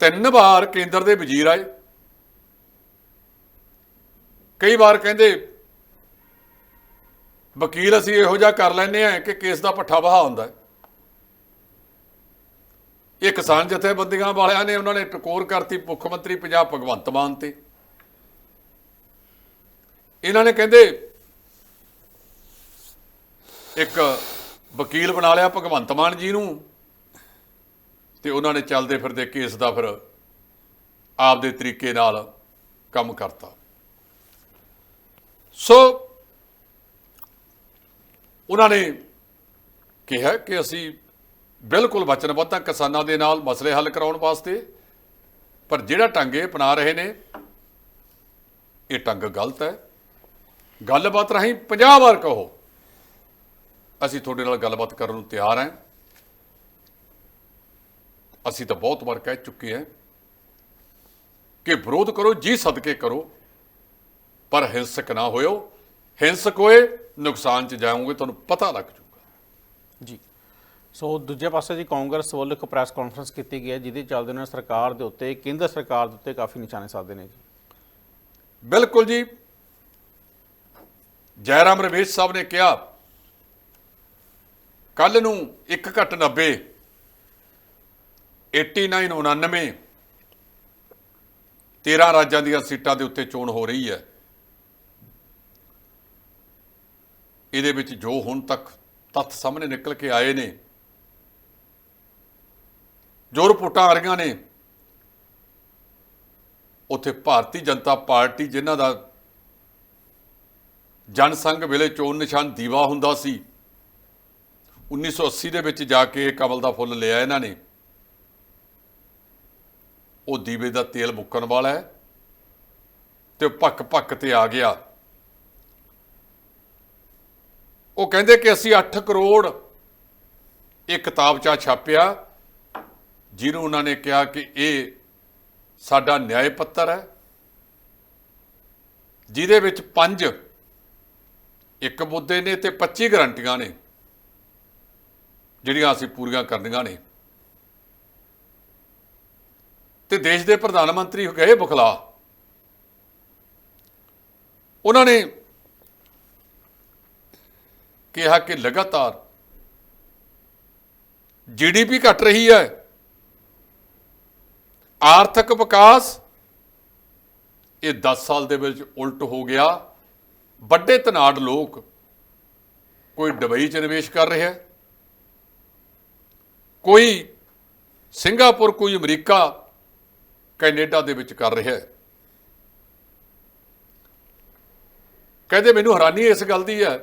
ਤਿੰਨ ਵਾਰ ਕੇਂਦਰ ਦੇ ਵਜ਼ੀਰ ਆਏ। ਕਈ ਵਾਰ ਕਹਿੰਦੇ ਵਕੀਲ ਅਸੀਂ ਇਹੋ ਜਿਹਾ ਕਰ ਲੈਨੇ ਆ ਕਿ ਕੇਸ ਦਾ ਪੱਠਾ ਬਹਾ ਹੁੰਦਾ ਇਹ ਕਿਸਾਨ ਜਥੇਬੰਦੀਆਂ ਵਾਲਿਆਂ ਨੇ ਉਹਨਾਂ ਨੇ ਟਕੋਰ ਕਰਤੀ ਮੁੱਖ ਮੰਤਰੀ ਪੰਜਾਬ ਭਗਵੰਤ ਮਾਨ ਤੇ। ਇਹਨਾਂ ਨੇ ਕਹਿੰਦੇ ਇੱਕ ਵਕੀਲ ਬਣਾ ਲਿਆ ਭਗਵੰਤ ਮਾਨ ਜੀ ਨੂੰ ਤੇ ਉਹਨਾਂ ਨੇ ਚੱਲਦੇ ਫਿਰਦੇ ਕੇਸ ਦਾ ਫਿਰ ਆਪਦੇ ਤਰੀਕੇ ਨਾਲ ਕੰਮ ਕਰਤਾ। ਸੋ ਉਹਨਾਂ ਨੇ ਕਿਹਾ ਕਿ ਅਸੀਂ ਬਿਲਕੁਲ ਵਚਨਬੱਧ ਹਾਂ ਕਿਸਾਨਾਂ ਦੇ ਨਾਲ ਮਸਲੇ ਹੱਲ ਕਰਾਉਣ ਵਾਸਤੇ, ਪਰ ਜਿਹੜਾ ਢੰਗ ਇਹ ਅਪਣਾ ਰਹੇ ਨੇ, ਇਹ ਢੰਗ ਗਲਤ ਹੈ। ਗੱਲਬਾਤ ਰਾਹੀਂ 50 ਵਾਰ ਕਹੋ। ਅਸੀਂ ਤੁਹਾਡੇ ਨਾਲ ਗੱਲਬਾਤ ਕਰਨ ਨੂੰ ਤਿਆਰ ਹਾਂ। ਅਸੀਂ ਤਾਂ ਬਹੁਤ ਵਾਰ ਕਹਿ ਚੁੱਕੇ ਹਾਂ ਕਿ ਵਿਰੋਧ ਕਰੋ ਜੀ ਸਦਕੇ ਕਰੋ ਪਰ ਹਿੰਸਕ ਨਾ ਹੋਇਓ। ਹਿੰਸਕ ਹੋਏ ਨੁਕਸਾਨ ਚ ਜਾਓਗੇ ਤੁਹਾਨੂੰ ਪਤਾ ਲੱਗ ਜਾਊਗਾ। ਜੀ। ਸੋ ਦੂਜੇ ਪਾਸੇ ਜੀ ਕਾਂਗਰਸ ਵੱਲੋਂ ਇੱਕ ਪ੍ਰੈਸ ਕਾਨਫਰੰਸ ਕੀਤੀ ਗਈ ਹੈ ਜਿਹਦੇ ਚੱਲਦੇ ਉਹਨਾਂ ਸਰਕਾਰ ਦੇ ਉੱਤੇ ਕੇਂਦਰ ਸਰਕਾਰ ਦੇ ਉੱਤੇ ਕਾਫੀ ਨਿਸ਼ਾਨੇ ਸਾਧੇ ਨੇ ਜੀ। ਬਿਲਕੁਲ ਜੀ। ਜੈਰਾਮ ਰਮੇਸ਼ ਸਾਹਿਬ ਨੇ ਕਿਹਾ ਕੱਲ ਨੂੰ 1 ਘੱਟ 90 8999 13 ਰਾਜਾਂ ਦੀਆਂ ਸੀਟਾਂ ਦੇ ਉੱਤੇ ਚੋਣ ਹੋ ਰਹੀ ਹੈ। ਇਹਦੇ ਵਿੱਚ ਜੋ ਹੁਣ ਤੱਕ ਤੱਥ ਸਾਹਮਣੇ ਨਿਕਲ ਕੇ ਆਏ ਨੇ, ਜੋ ਰਿਪੋਰਟਾਂ ਆ ਰਹੀਆਂ ਨੇ, ਉੱਥੇ ਭਾਰਤੀ ਜਨਤਾ ਪਾਰਟੀ, ਜਿਨ੍ਹਾਂ ਦਾ ਜਨਸੰਘ ਵੇਲੇ ਚੋਣ ਨਿਸ਼ਾਨ ਦੀਵਾ ਹੁੰਦਾ ਸੀ 1980 ਦੇ ਵਿੱਚ ਜਾ ਕੇ ਇਹ ਕਮਲ ਦਾ ਫੁੱਲ ਲਿਆ ਇਹਨਾਂ ਨੇ। ਉਹ ਦੀਵੇ ਦਾ ਤੇਲ ਮੁੱਕਣ ਵਾਲਾ ਹੈ ਤੇ ਪੱਕ ਪੱਕ ਤੇ ਆ ਗਿਆ। ਉਹ ਕਹਿੰਦੇ ਕਿ ਅਸੀਂ 8 ਕਰੋੜ ਇਹ ਕਿਤਾਬਚਾ ਛਾਪਿਆ, ਜਿਹਨੂੰ ਉਹਨਾਂ ਨੇ ਕਿਹਾ ਕਿ ਇਹ ਸਾਡਾ ਨਿਆਂ ਪੱਤਰ ਹੈ, ਜਿਹਦੇ ਵਿੱਚ ਪੰਜ ਇੱਕ ਮੁੱਦੇ ਨੇ ਤੇ 25 ਗਰੰਟੀਆਂ ਨੇ। ਜਿਹੜੀਆਂ ਅਸੀਂ ਪੂਰੀਆਂ ਕਰਨੀਆਂ ਨੇ। ਤੇ ਦੇਸ਼ ਦੇ ਪ੍ਰਧਾਨ ਮੰਤਰੀ ਗਏ ਬੁਖਲਾ। ਉਹਨਾਂ ਨੇ ਕਿਹਾ ਕਿ ਲਗਾਤਾਰ ਜੀਡੀਪੀ ਘਟ ਰਹੀ ਹੈ। ਆਰਥਿਕ ਵਿਕਾਸ ਇਹ 10 ਸਾਲ ਦੇ ਵਿੱਚ ਉਲਟ ਹੋ ਗਿਆ। ਵੱਡੇ ਤਨਾੜ ਲੋਕ ਕੋਈ ਦੁਬਈ 'ਚ ਨਿਵੇਸ਼ ਕਰ ਰਿਹਾ ਹੈ। ਕੋਈ ਸਿੰਗਾਪੁਰ, ਕੋਈ ਅਮਰੀਕਾ, ਕੈਨੇਡਾ ਦੇ ਵਿੱਚ ਕਰ ਰਿਹਾ ਹੈ। ਕਹਿੰਦੇ ਮੈਨੂੰ ਹੈਰਾਨੀ ਇਸ ਗੱਲ ਦੀ ਹੈ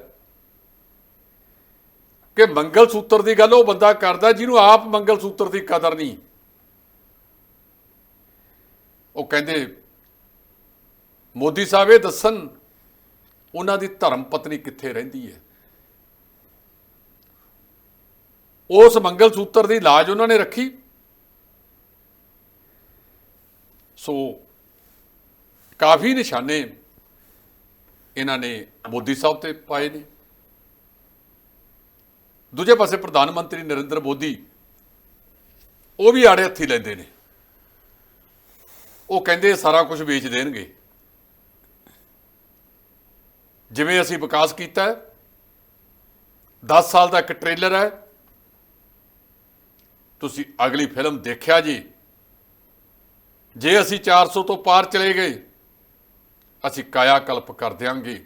ਕਿ ਮੰਗਲ ਸੂਤਰ ਦੀ ਗੱਲ ਉਹ ਬੰਦਾ ਕਰਦਾ ਜਿਹਨੂੰ ਆਪ ਮੰਗਲ ਸੂਤਰ ਦੀ ਕਦਰ ਨਹੀਂ। ਉਹ ਕਹਿੰਦੇ, ਮੋਦੀ ਸਾਹਿਬ ਇਹ ਦੱਸਣ, ਉਹਨਾਂ ਦੀ ਧਰਮ ਪਤਨੀ ਕਿੱਥੇ ਰਹਿੰਦੀ ਹੈ? ਉਸ ਮੰਗਲ ਸੂਤਰ ਦੀ ਲਾਜ ਉਹਨਾਂ ਨੇ ਰੱਖੀ। ਸੋ ਕਾਫੀ ਨਿਸ਼ਾਨੇ ਇਹਨਾਂ ਨੇ ਮੋਦੀ ਸਾਹਿਬ ਤੇ ਪਾਏ ਨੇ। ਦੂਜੇ ਪਾਸੇ ਪ੍ਰਧਾਨ ਮੰਤਰੀ ਨਰਿੰਦਰ ਮੋਦੀ ਉਹ ਵੀ ਆੜੇ ਹੱਥੀ ਲੈਂਦੇ ਨੇ। ਉਹ ਕਹਿੰਦੇ ਸਾਰਾ ਕੁਝ ਵੇਚ ਦੇਣਗੇ। ਜਿਵੇਂ ਅਸੀਂ ਵਿਕਾਸ ਕੀਤਾ ਹੈ 10 ਸਾਲ ਦਾ ਇੱਕ ਟ੍ਰੇਲਰ ਹੈ ਤੁਸੀਂ ਅਗਲੀ ਫਿਲਮ ਦੇਖਿਆ ਜੀ? ਜੇ ਅਸੀਂ 400 ਤੋਂ ਪਾਰ ਚਲੇ ਗਏ, ਅਸੀਂ ਕਾਇਆ ਕਲਪ ਕਰ ਦਿਆਂਗੇ।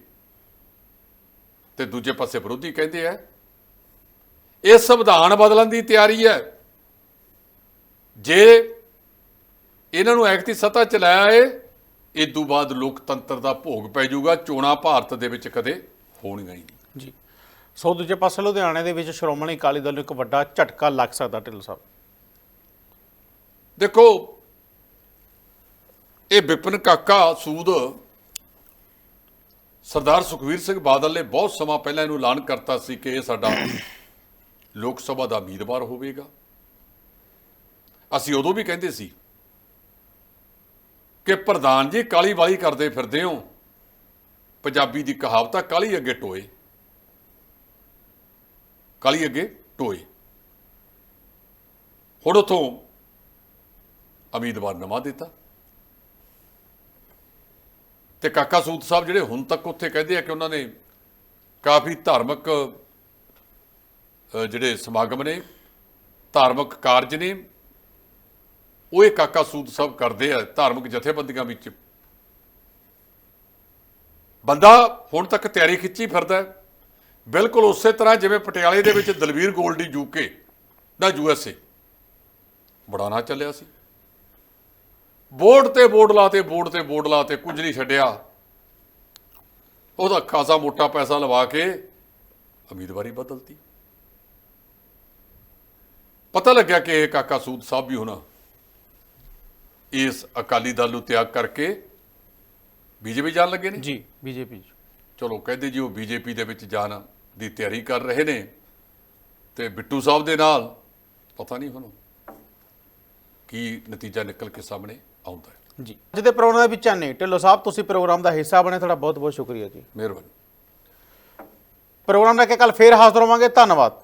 ਤੇ ਦੂਜੇ ਪਾਸੇ ਵਿਰੋਧੀ ਕਹਿੰਦੇ ਆ, ਇਹ ਸੰਵਿਧਾਨ ਬਦਲਣ ਦੀ ਤਿਆਰੀ ਹੈ। ਜੇ ਇਹਨਾਂ ਨੂੰ ਐਕਤੀ ਸੱਤਾ ਚ ਲੈ ਆਏ ਇਸ ਤੋਂ ਬਾਅਦ ਲੋਕਤੰਤਰ ਦਾ ਭੋਗ ਪੈ ਜਾਊਗਾ, ਚੋਣਾਂ ਭਾਰਤ ਦੇ ਵਿੱਚ ਕਦੇ ਹੋਣੀਆਂ ਹੀ ਨਹੀਂ। ਜੀ। ਸੋ ਦੂਜੇ ਪਾਸੇ ਲੁਧਿਆਣੇ ਦੇ ਵਿੱਚ ਸ਼੍ਰੋਮਣੀ ਅਕਾਲੀ ਦਲ ਨੂੰ ਇੱਕ ਵੱਡਾ ਝਟਕਾ ਲੱਗ ਸਕਦਾ, ਢਿੱਲੋਂ ਸਾਹਿਬ। ਦੇਖੋ, ਇਹ ਵਿਪਨ ਕਾਕਾ ਸੂਦ ਸਰਦਾਰ ਸੁਖਵੀਰ ਸਿੰਘ ਬਾਦਲ ਨੇ ਬਹੁਤ ਸਮਾਂ ਪਹਿਲਾਂ ਇਹਨੂੰ ਐਲਾਨ ਕਰਤਾ ਸੀ ਕਿ ਇਹ ਸਾਡਾ ਲੋਕ ਸਭਾ ਦਾ ਉਮੀਦਵਾਰ ਹੋਵੇਗਾ। ਅਸੀਂ ਉਦੋਂ ਵੀ ਕਹਿੰਦੇ ਸੀ ਕਿ ਪ੍ਰਧਾਨ ਜੀ ਕਾਲੀ ਵਾਲੀ ਕਰਦੇ ਫਿਰਦੇ ਹੋ, ਪੰਜਾਬੀ ਦੀ ਕਹਾਵਤ ਆ ਕਾਲੀ ਅੱਗੇ ਟੋਏ। ਕਾਲੀ ਅੱਗੇ ਟੋਏ। ਹੁਣ ਉਥੋਂ ਉਮੀਦਵਾਰ ਨਵਾਂ ਦਿੱਤਾ। ਤੇ ਕਾਕਾ ਸੂਦ ਸਾਹਿਬ ਜਿਹੜੇ ਹੁਣ ਤੱਕ ਉੱਥੇ ਕਹਿੰਦੇ ਆ ਕਿ ਉਹਨਾਂ ਨੇ ਕਾਫੀ ਧਾਰਮਿਕ ਜਿਹੜੇ ਸਮਾਗਮ ਨੇ, ਧਾਰਮਿਕ ਕਾਰਜ ਨੇ, ਉਹ ਇਹ ਕਾਕਾ ਸੂਦ ਸਾਹਿਬ ਕਰਦੇ ਆ, ਧਾਰਮਿਕ ਜਥੇਬੰਦੀਆਂ ਵਿੱਚ। ਬੰਦਾ ਹੁਣ ਤੱਕ ਤਿਆਰੀ ਖਿੱਚੀ ਫਿਰਦਾ ਹੈ। ਬਿਲਕੁਲ ਉਸੇ ਤਰ੍ਹਾਂ ਜਿਵੇਂ ਪਟਿਆਲੇ ਦੇ ਵਿੱਚ ਦਲਵੀਰ ਗੋਲਡੀ ਯੂਕੇ ਦਾ ਯੂਐਸਏ ਬੜਾ ਨਾ ਚੱਲਿਆ ਸੀ। ਬੋਰਡ ਤੇ ਬੋਰਡ ਲਾਤੇ ਬੋਰਡ ਤੇ ਬੋਰਡ ਲਾਤੇ ਕੁਝ ਨਹੀਂ ਛੱਡਿਆ। ਉਹਦਾ ਖਾਸਾ ਮੋਟਾ ਪੈਸਾ ਲਵਾ ਕੇ ਉਮੀਦਵਾਰੀ ਬਦਲਤੀ। ਪਤਾ ਲੱਗਿਆ ਕਿ ਇਹ ਕਾਕਾ ਸੂਦ ਸਾਹਿਬ ਵੀ ਹੁਣ ਇਸ ਅਕਾਲੀ ਦਲ ਨੂੰ ਤਿਆਗ ਕਰਕੇ ਬੀਜੇਪੀ ਜਾਣ ਲੱਗੇ ਨੇ? ਜੀ ਬੀਜੇਪੀ ਚਲੋ ਕਹਿੰਦੇ ਜੀ ਉਹ ਬੀਜੇਪੀ ਦੇ ਵਿੱਚ ਜਾਣ। ਦੀ ਤਿਆਰੀ ਕਰ ਰਹੇ ਨੇ ਤੇ ਬਿੱਟੂ ਸਾਹਿਬ ਦੇ ਨਾਲ ਪਤਾ ਨਹੀਂ ਹੁਣ ਕੀ ਨਤੀਜਾ ਨਿਕਲ ਕੇ ਸਾਹਮਣੇ ਆਉਂਦਾ ਹੈ। ਜੀ। ਅੱਜ ਦੇ ਪ੍ਰੋਗਰਾਮ ਦੇ ਵਿੱਚ ਆਨੇ ਢਿੱਲੋਂ ਸਾਹਿਬ ਤੁਸੀਂ ਪ੍ਰੋਗਰਾਮ ਦਾ ਹਿੱਸਾ ਬਣੇ ਤੁਹਾਡਾ ਬਹੁਤ ਬਹੁਤ ਸ਼ੁਕਰੀਆ ਜੀ। ਮਿਹਰਬਾਨੀ। ਪ੍ਰੋਗਰਾਮ ਲੈ ਕੇ ਕੱਲ ਫੇਰ ਹਾਜ਼ਰ ਹੋਵਾਂਗੇ ਧੰਨਵਾਦ।